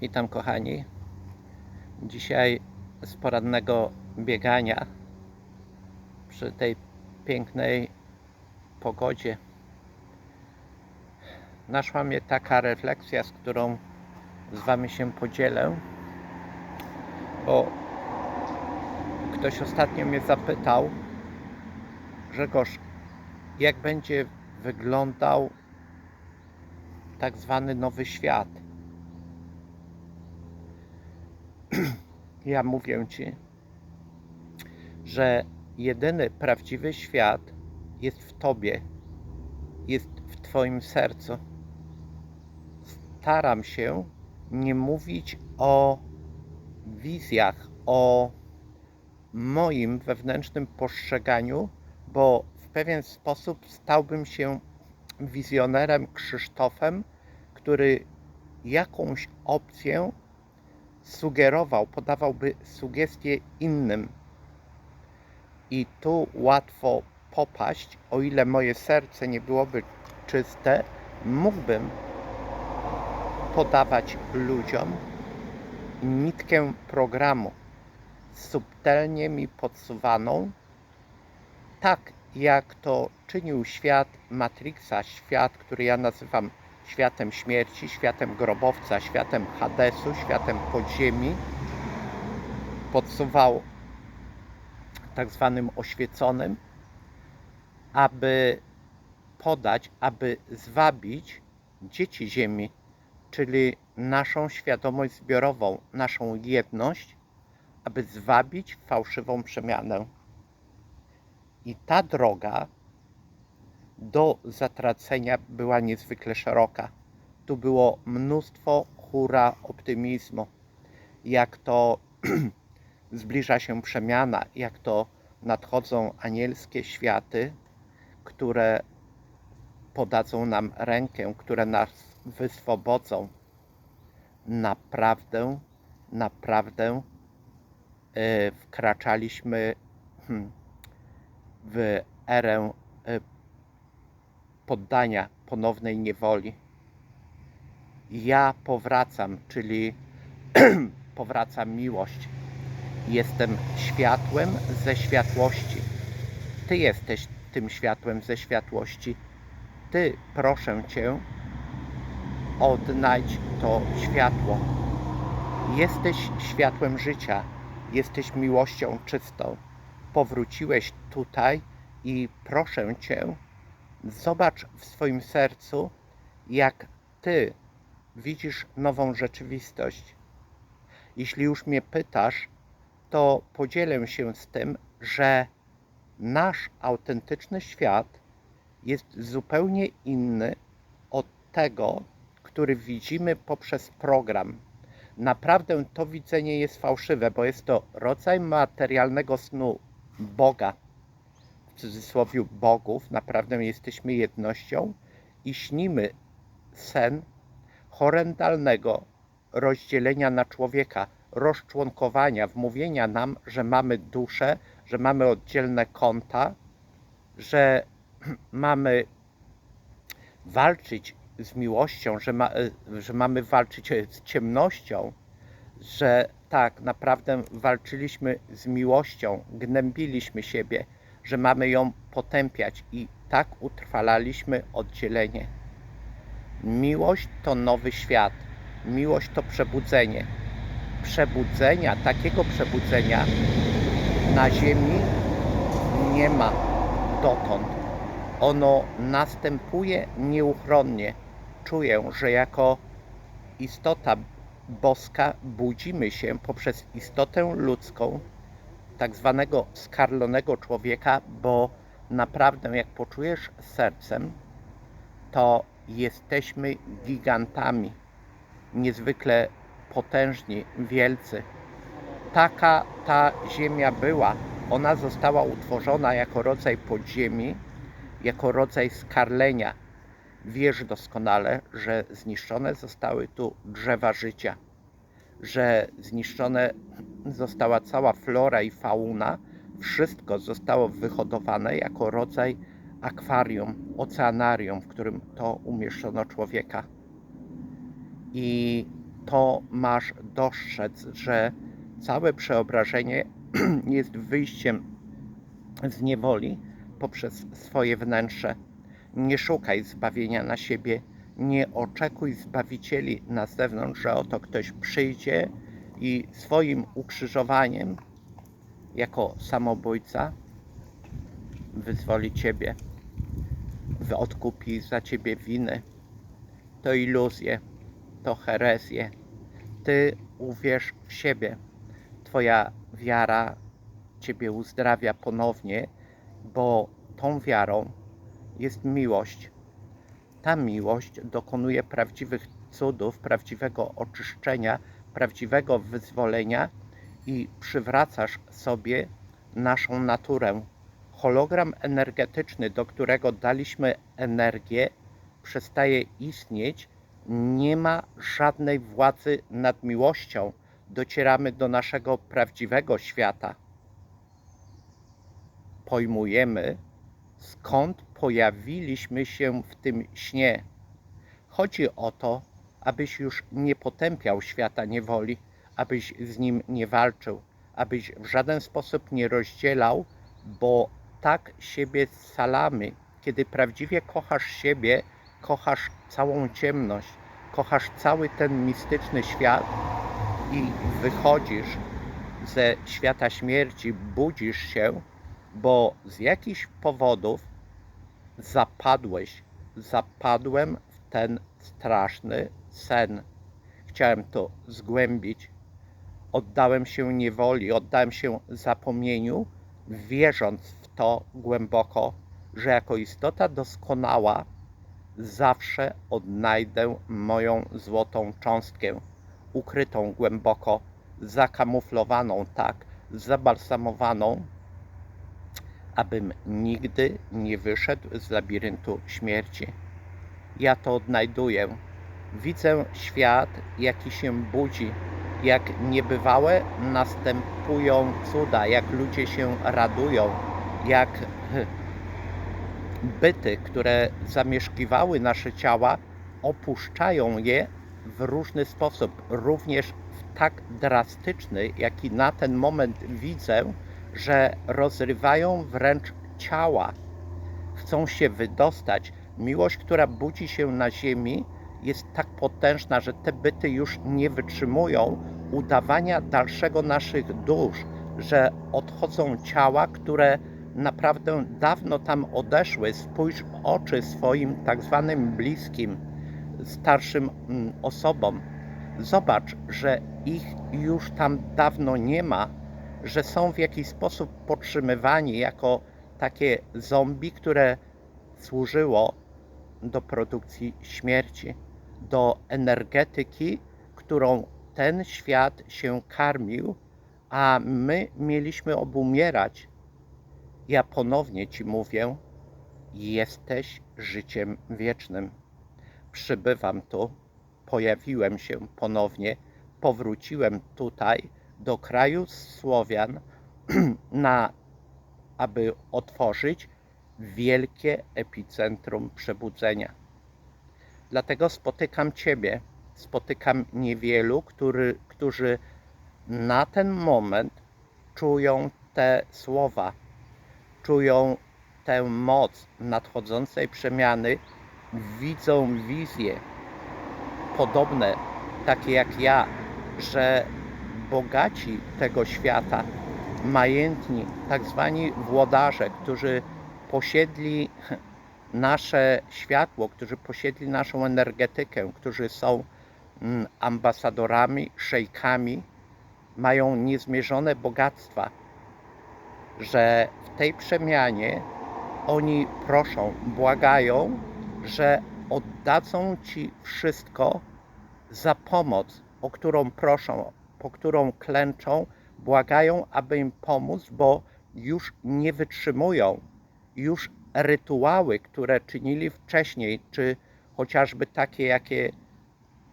Witam kochani. Dzisiaj z porannego biegania przy tej pięknej pogodzie naszła mnie taka refleksja, z którą z Wami się podzielę, bo ktoś ostatnio mnie zapytał, Grzegorz, jak będzie wyglądał tak zwany nowy świat? Ja mówię Ci, że jedyny prawdziwy świat jest w Tobie, jest w Twoim sercu. Staram się nie mówić o wizjach, o moim wewnętrznym postrzeganiu, bo w pewien sposób stałbym się wizjonerem Krzysztofem, który jakąś opcję sugerował, podawałby sugestie innym. I tu łatwo popaść, o ile moje serce nie byłoby czyste, mógłbym podawać ludziom nitkę programu subtelnie mi podsuwaną, tak jak to czynił świat Matrixa, świat, który ja nazywam światem śmierci, światem grobowca, światem Hadesu, światem podziemi, podsuwał tak zwanym oświeconym, aby podać, aby zwabić dzieci Ziemi, czyli naszą świadomość zbiorową, naszą jedność, aby zwabić fałszywą przemianę. I ta droga do zatracenia była niezwykle szeroka. Tu było mnóstwo hura optymizmu, jak to zbliża się przemiana, jak to nadchodzą anielskie światy, które podadzą nam rękę, które nas wyswobodzą. Naprawdę, naprawdę e, wkraczaliśmy hmm, w erę e, poddania ponownej niewoli. Ja powracam, czyli powraca miłość. Jestem światłem ze światłości. Ty jesteś tym światłem ze światłości. Ty, proszę Cię, odnajdź to światło. Jesteś światłem życia, jesteś miłością czystą. Powróciłeś tutaj i proszę Cię, Zobacz w swoim sercu, jak ty widzisz nową rzeczywistość. Jeśli już mnie pytasz, to podzielę się z tym, że nasz autentyczny świat jest zupełnie inny od tego, który widzimy poprzez program. Naprawdę to widzenie jest fałszywe, bo jest to rodzaj materialnego snu Boga w cudzysłowie bogów, naprawdę jesteśmy jednością i śnimy sen horrendalnego rozdzielenia na człowieka, rozczłonkowania, wmówienia nam, że mamy duszę, że mamy oddzielne konta, że mamy walczyć z miłością, że, ma, że mamy walczyć z ciemnością, że tak naprawdę walczyliśmy z miłością, gnębiliśmy siebie, że mamy ją potępiać i tak utrwalaliśmy oddzielenie. Miłość to nowy świat. Miłość to przebudzenie. Przebudzenia, takiego przebudzenia na Ziemi nie ma dotąd. Ono następuje nieuchronnie. Czuję, że jako istota boska budzimy się poprzez istotę ludzką tak zwanego skarlonego człowieka, bo naprawdę jak poczujesz sercem, to jesteśmy gigantami, niezwykle potężni, wielcy. Taka ta ziemia była. Ona została utworzona jako rodzaj podziemi, jako rodzaj skarlenia. Wiesz doskonale, że zniszczone zostały tu drzewa życia że zniszczone została cała flora i fauna. Wszystko zostało wyhodowane jako rodzaj akwarium, oceanarium, w którym to umieszczono człowieka. I to masz dostrzec, że całe przeobrażenie jest wyjściem z niewoli poprzez swoje wnętrze. Nie szukaj zbawienia na siebie, nie oczekuj zbawicieli na zewnątrz, że oto ktoś przyjdzie i swoim ukrzyżowaniem jako samobójca wyzwoli ciebie, odkupi za ciebie winy. To iluzje, to herezje. Ty uwierz w siebie. Twoja wiara ciebie uzdrawia ponownie, bo tą wiarą jest miłość. Ta miłość dokonuje prawdziwych cudów, prawdziwego oczyszczenia, prawdziwego wyzwolenia i przywracasz sobie naszą naturę. Hologram energetyczny, do którego daliśmy energię, przestaje istnieć, nie ma żadnej władzy nad miłością. Docieramy do naszego prawdziwego świata. Pojmujemy, skąd pojawiliśmy się w tym śnie. Chodzi o to, abyś już nie potępiał świata niewoli, abyś z nim nie walczył, abyś w żaden sposób nie rozdzielał, bo tak siebie scalamy. Kiedy prawdziwie kochasz siebie, kochasz całą ciemność, kochasz cały ten mistyczny świat i wychodzisz ze świata śmierci, budzisz się, bo z jakichś powodów zapadłeś, zapadłem w ten straszny sen. Chciałem to zgłębić. Oddałem się niewoli, oddałem się zapomnieniu, wierząc w to głęboko, że jako istota doskonała zawsze odnajdę moją złotą cząstkę, ukrytą głęboko, zakamuflowaną tak, zabalsamowaną, abym nigdy nie wyszedł z labiryntu śmierci. Ja to odnajduję. Widzę świat, jaki się budzi, jak niebywałe następują cuda, jak ludzie się radują, jak byty, które zamieszkiwały nasze ciała, opuszczają je w różny sposób, również w tak drastyczny, jaki na ten moment widzę, że rozrywają wręcz ciała. Chcą się wydostać. Miłość, która budzi się na ziemi, jest tak potężna, że te byty już nie wytrzymują udawania dalszego naszych dusz, że odchodzą ciała, które naprawdę dawno tam odeszły. Spójrz w oczy swoim tak zwanym bliskim, starszym mm, osobom. Zobacz, że ich już tam dawno nie ma, że są w jakiś sposób podtrzymywani jako takie zombie, które służyło do produkcji śmierci, do energetyki, którą ten świat się karmił, a my mieliśmy obumierać. Ja ponownie Ci mówię, jesteś życiem wiecznym. Przybywam tu, pojawiłem się ponownie, powróciłem tutaj do kraju Słowian, na, aby otworzyć wielkie epicentrum przebudzenia. Dlatego spotykam Ciebie, spotykam niewielu, który, którzy na ten moment czują te słowa, czują tę moc nadchodzącej przemiany, widzą wizje podobne, takie jak ja, że bogaci tego świata, majętni, tak zwani włodarze, którzy posiedli nasze światło, którzy posiedli naszą energetykę, którzy są mm, ambasadorami, szejkami, mają niezmierzone bogactwa, że w tej przemianie oni proszą, błagają, że oddadzą Ci wszystko za pomoc, o którą proszą, po którą klęczą, błagają, aby im pomóc, bo już nie wytrzymują. Już rytuały, które czynili wcześniej, czy chociażby takie, jakie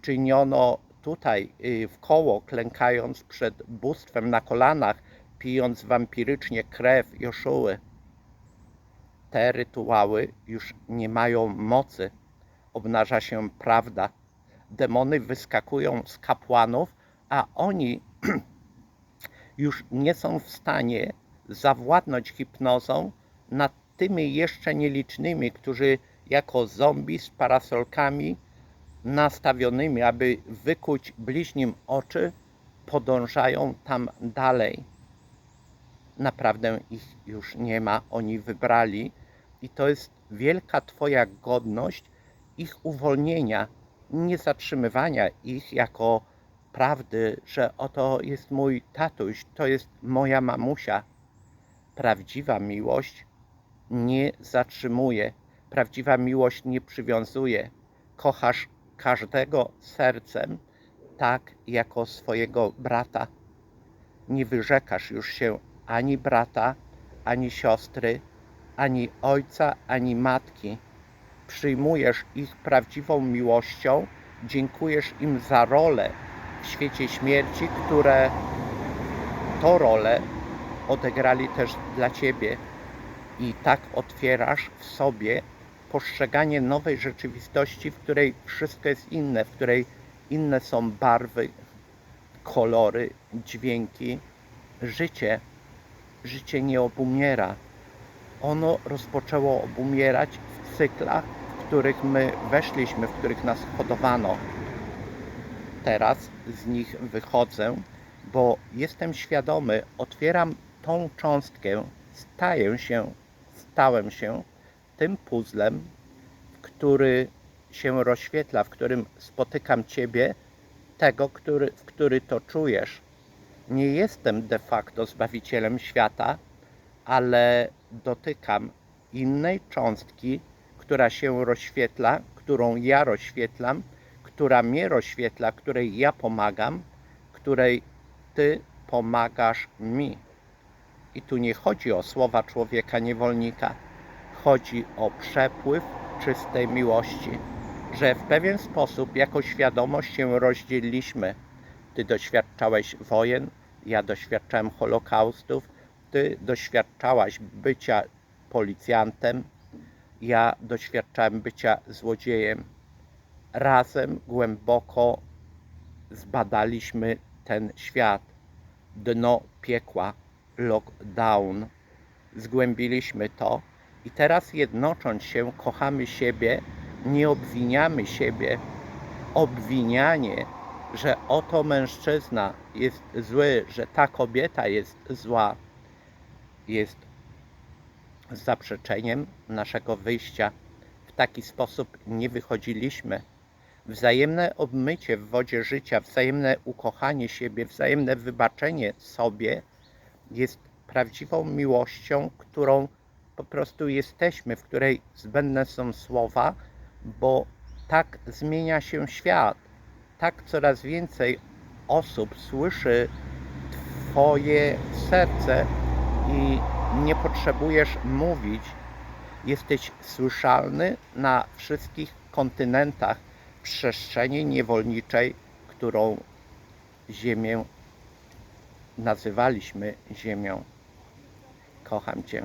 czyniono tutaj y, w koło, klękając przed bóstwem na kolanach, pijąc wampirycznie krew Joszuły. Te rytuały już nie mają mocy. Obnaża się prawda, demony wyskakują z kapłanów, a oni już nie są w stanie zawładnąć hipnozą nad tymi jeszcze nielicznymi, którzy jako zombie z parasolkami nastawionymi, aby wykuć bliźnim oczy, podążają tam dalej. Naprawdę ich już nie ma, oni wybrali i to jest wielka Twoja godność ich uwolnienia, nie zatrzymywania ich jako prawdy, że oto jest mój tatuś, to jest moja mamusia. Prawdziwa miłość nie zatrzymuje, prawdziwa miłość nie przywiązuje. Kochasz każdego sercem, tak jako swojego brata. Nie wyrzekasz już się ani brata, ani siostry, ani ojca, ani matki. Przyjmujesz ich prawdziwą miłością, dziękujesz im za rolę w świecie śmierci, które to rolę odegrali też dla ciebie. I tak otwierasz w sobie postrzeganie nowej rzeczywistości, w której wszystko jest inne, w której inne są barwy, kolory, dźwięki. Życie, życie nie obumiera. Ono rozpoczęło obumierać w cyklach, w których my weszliśmy, w których nas hodowano. Teraz z nich wychodzę, bo jestem świadomy, otwieram tą cząstkę, staję się, stałem się tym puzzlem, który się rozświetla, w którym spotykam Ciebie, tego, który, w który to czujesz. Nie jestem de facto zbawicielem świata, ale dotykam innej cząstki, która się rozświetla, którą ja rozświetlam, która mnie rozświetla, której ja pomagam, której Ty pomagasz mi. I tu nie chodzi o słowa człowieka niewolnika, chodzi o przepływ czystej miłości, że w pewien sposób jako świadomość się rozdzieliliśmy. Ty doświadczałeś wojen, ja doświadczałem holokaustów, ty doświadczałaś bycia policjantem, ja doświadczałem bycia złodziejem. Razem głęboko zbadaliśmy ten świat, dno piekła, lockdown. Zgłębiliśmy to i teraz jednocząc się, kochamy siebie, nie obwiniamy siebie. Obwinianie, że oto mężczyzna jest zły, że ta kobieta jest zła, jest zaprzeczeniem naszego wyjścia. W taki sposób nie wychodziliśmy. Wzajemne obmycie w wodzie życia, wzajemne ukochanie siebie, wzajemne wybaczenie sobie jest prawdziwą miłością, którą po prostu jesteśmy, w której zbędne są słowa, bo tak zmienia się świat. Tak coraz więcej osób słyszy Twoje serce i nie potrzebujesz mówić. Jesteś słyszalny na wszystkich kontynentach przestrzeni niewolniczej, którą Ziemię nazywaliśmy Ziemią. Kocham Cię.